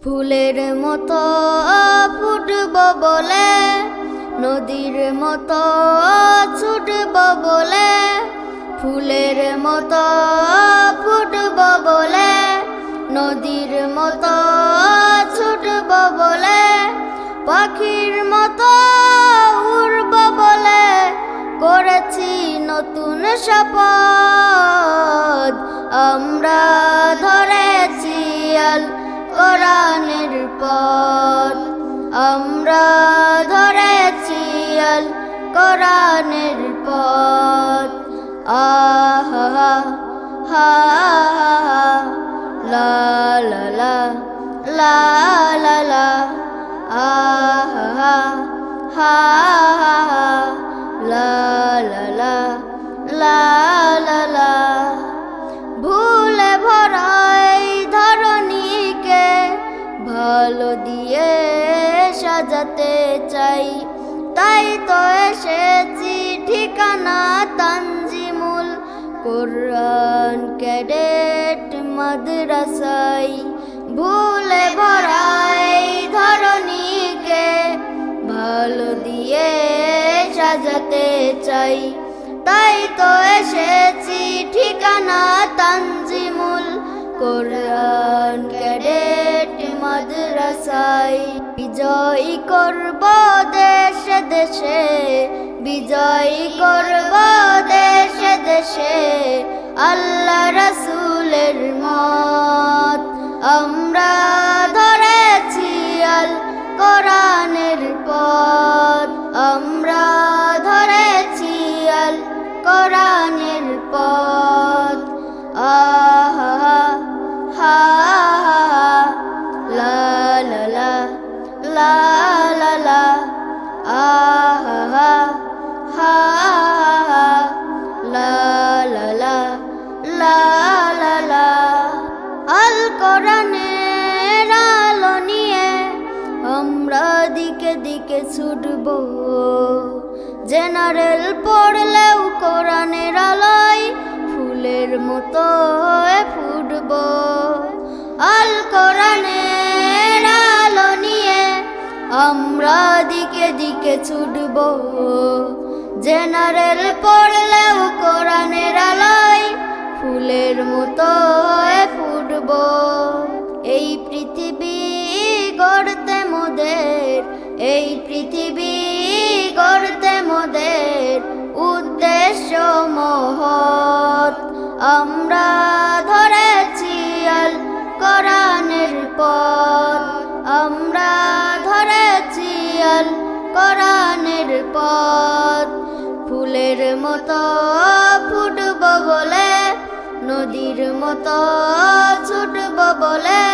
ফুলের মতো ফুটব বলে, নদীর মতো ছুটব বলে, ফুলের মতো ফুটব বলে, নদীর মতো ছুটব বলে, পাখির মতো উড়ব বলে, করেছি নতুন শপথ, আমরা ধরেছি আল কোরআনের পথ। আমরা ধরেছি আল কোরআনের পথ। আহা, হা লা লা লা লা লা লা। আহা হা, লা লা লা লা কোরআন ক্যাডেট মাদ্রাসাই ভুলে ভরাই ধরণীকে, ভালো দিয়ে সাজাতে চাই। তাই তো এসেছি ঠিকানা তানজিমুল কোরআন ক্যাডেট মাদ্রাসায়। বিজয় করব দেশে দেশে, বিজয় করব দেশে দেশে। আল্লাহ রসুলের মত। আমরা ধরেছি আল কোরআনের পদ আমরা ধরেছি আল কোরআনের পথ। কোরআনের আলো নিয়ে আমরা দিকে দিকে ছুটব। জেনারেল পড়লেও কোরআনের আলোয় ফুলের মতো ফুটব। আল কোরআনের আলো নিয়ে আমরা দিকে দিকে ছুটব। জেনারেল পড়লেও কোরআনের আলোয় ফুলের মতো এই পৃথিবী গড়তে মোদের উদ্দেশ্য মহৎ। আমরা ধরেছি আল কোরআনের পথ। আমরা ধরেছি আল কোরআনের পথ। ফুলের মতো ফুটব বলে, নদীর মতো ছুটব বলে,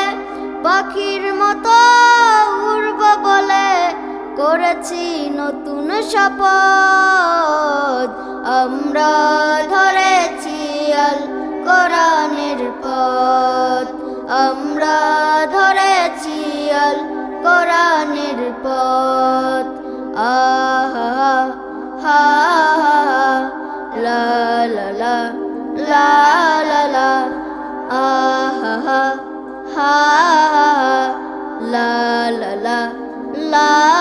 পাখির মতো করেছি নতুন শপথ। আমরা ধরেছি আল কোরআনের পথ। আমরা ধরেছি আল কোরআনের পথ। আহা, হা লা লা লা লা লা লা আহা হা, লা লা লা লা